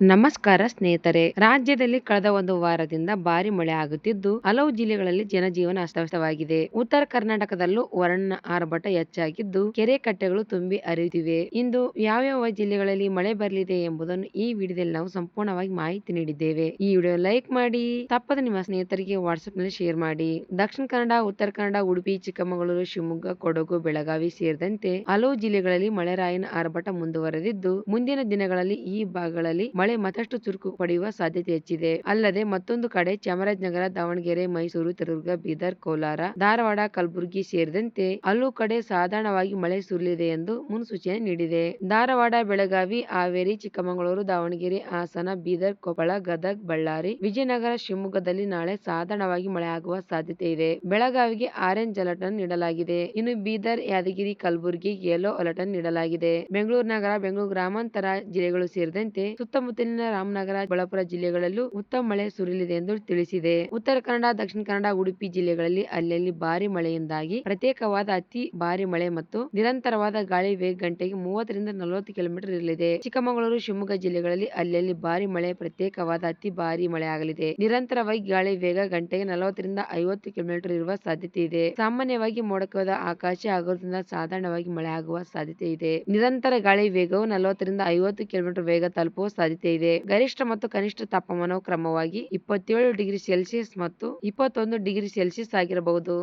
ನಮಸ್ಕಾರ ಸ್ನೇಹಿತರೆ. ರಾಜ್ಯದಲ್ಲಿ ಕಳೆದ ಒಂದು ವಾರದಿಂದ ಭಾರಿ ಮಳೆ ಆಗುತ್ತಿದ್ದು, ಹಲವು ಜಿಲ್ಲೆಗಳಲ್ಲಿ ಜನಜೀವನ ಅಸ್ತವ್ಯಸ್ತವಾಗಿದೆ. ಉತ್ತರ ಕರ್ನಾಟಕದಲ್ಲೂ ವರ್ಣ ಆರ್ಭಟ ಹೆಚ್ಚಾಗಿದ್ದು, ಕೆರೆ ಕಟ್ಟೆಗಳು ತುಂಬಿ ಹರಿಯುತ್ತಿವೆ. ಇಂದು ಯಾವ್ಯಾವ ಜಿಲ್ಲೆಗಳಲ್ಲಿ ಮಳೆ ಬರಲಿದೆ ಎಂಬುದನ್ನು ಈ ವಿಡಿಯೋದಲ್ಲಿ ನಾವು ಸಂಪೂರ್ಣವಾಗಿ ಮಾಹಿತಿ ನೀಡಿದ್ದೇವೆ. ಈ ವಿಡಿಯೋ ಲೈಕ್ ಮಾಡಿ, ತಪ್ಪದ ನಿಮ್ಮ ಸ್ನೇಹಿತರಿಗೆ ವಾಟ್ಸ್ಆಪ್ನಲ್ಲಿ ಶೇರ್ ಮಾಡಿ. ದಕ್ಷಿಣ ಕನ್ನಡ, ಉತ್ತರ ಕನ್ನಡ, ಉಡುಪಿ, ಚಿಕ್ಕಮಗಳೂರು, ಶಿವಮೊಗ್ಗ, ಕೊಡಗು, ಬೆಳಗಾವಿ ಸೇರಿದಂತೆ ಹಲವು ಜಿಲ್ಲೆಗಳಲ್ಲಿ ಮಳೆರಾಯನ ಆರ್ಭಟ ಮುಂದುವರೆದಿದ್ದು, ಮುಂದಿನ ದಿನಗಳಲ್ಲಿ ಈ ಭಾಗಗಳಲ್ಲಿ ಮಳೆ ಮತ್ತಷ್ಟು ಚುರುಕು ಪಡೆಯುವ ಸಾಧ್ಯತೆ ಹೆಚ್ಚಿದೆ. ಅಲ್ಲದೆ ಮತ್ತೊಂದು ಕಡೆ ಚಾಮರಾಜನಗರ, ದಾವಣಗೆರೆ, ಮೈಸೂರು ಚಿತ್ರದುರ್ಗ ಬೀದರ್, ಕೋಲಾರ, ಧಾರವಾಡ, ಕಲಬುರಗಿ ಸೇರಿದಂತೆ ಹಲವು ಕಡೆ ಸಾಧಾರಣವಾಗಿ ಮಳೆ ಸುರಿಯಲಿದೆ ಎಂದು ಮುನ್ಸೂಚನೆ ನೀಡಿದೆ. ಧಾರವಾಡ, ಬೆಳಗಾವಿ, ಹಾವೇರಿ, ಚಿಕ್ಕಮಗಳೂರು, ದಾವಣಗೆರೆ, ಹಾಸನ, ಬೀದರ್, ಕೊಪ್ಪಳ, ಗದಗ್, ಬಳ್ಳಾರಿ, ವಿಜಯನಗರ, ಶಿವಮೊಗ್ಗದಲ್ಲಿ ನಾಳೆ ಸಾಧಾರಣವಾಗಿ ಮಳೆ ಆಗುವ ಸಾಧ್ಯತೆ ಇದೆ. ಬೆಳಗಾವಿಗೆ ಆರೆಂಜ್ ಅಲರ್ಟ್ ಅನ್ನು ನೀಡಲಾಗಿದೆ. ಇನ್ನು ಬೀದರ್, ಯಾದಗಿರಿ, ಕಲಬುರಗಿ, ಯೆಲ್ಲೋ ಅಲರ್ಟ್ ಅನ್ನು ನೀಡಲಾಗಿದೆ. ಬೆಂಗಳೂರು ನಗರ, ಬೆಂಗಳೂರು ಗ್ರಾಮಾಂತರ ಜಿಲ್ಲೆಗಳು ಸೇರಿದಂತೆ ಸುತ್ತಮುತ್ತಲಿನ ರಾಮನಗರ ಚಿಕ್ಕಬಳ್ಳಾಪುರ ಜಿಲ್ಲೆಗಳಲ್ಲೂ ಉತ್ತಮ ಮಳೆ ಸುರಿಯಲಿದೆ ಎಂದು ತಿಳಿಸಿದೆ. ಉತ್ತರ ಕನ್ನಡ, ದಕ್ಷಿಣ ಕನ್ನಡ, ಉಡುಪಿ ಜಿಲ್ಲೆಗಳಲ್ಲಿ ಅಲ್ಲಲ್ಲಿ ಭಾರಿ ಮಳೆಯಿಂದಾಗಿ ಪ್ರತ್ಯೇಕವಾದ ಅತಿ ಭಾರಿ ಮಳೆ ಮತ್ತು ನಿರಂತರವಾದ ಗಾಳಿ ವೇಗ ಗಂಟೆಗೆ ಮೂವತ್ತರಿಂದ ನಲವತ್ತು ಕಿಲೋಮೀಟರ್ ಇರಲಿದೆ. ಚಿಕ್ಕಮಗಳೂರು, ಶಿವಮೊಗ್ಗ ಜಿಲ್ಲೆಗಳಲ್ಲಿ ಅಲ್ಲಲ್ಲಿ ಭಾರಿ ಮಳೆ, ಪ್ರತ್ಯೇಕವಾದ ಅತಿ ಭಾರಿ ಮಳೆ ಆಗಲಿದೆ. ನಿರಂತರವಾಗಿ ಗಾಳಿ ವೇಗ ಗಂಟೆಗೆ ನಲವತ್ತರಿಂದ ಐವತ್ತು ಕಿಲೋಮೀಟರ್ ಇರುವ ಸಾಧ್ಯತೆ ಇದೆ. ಸಾಮಾನ್ಯವಾಗಿ ಮೋಡಕವಾದ ಆಕಾಶ ಆಗೋದ್ರಿಂದ ಸಾಧಾರಣವಾಗಿ ಮಳೆ ಆಗುವ ಸಾಧ್ಯತೆ ಇದೆ. ನಿರಂತರ ಗಾಳಿ ವೇಗವು ನಲವತ್ತರಿಂದ ಐವತ್ತು ಕಿಲೋಮೀಟರ್ ವೇಗ ತಲುಪುವ ಸಾಧ್ಯತೆ ಇದೆ. ಗರಿಷ್ಠ ಮತ್ತು ಕನಿಷ್ಠ ತಾಪಮಾನವು ಕ್ರಮವಾಗಿ ಇಪ್ಪತ್ತೇಳು ಡಿಗ್ರಿ ಸೆಲ್ಸಿಯಸ್ ಮತ್ತು ಇಪ್ಪತ್ತೊಂದು ಡಿಗ್ರಿ ಸೆಲ್ಸಿಯಸ್ ಆಗಿರಬಹುದು.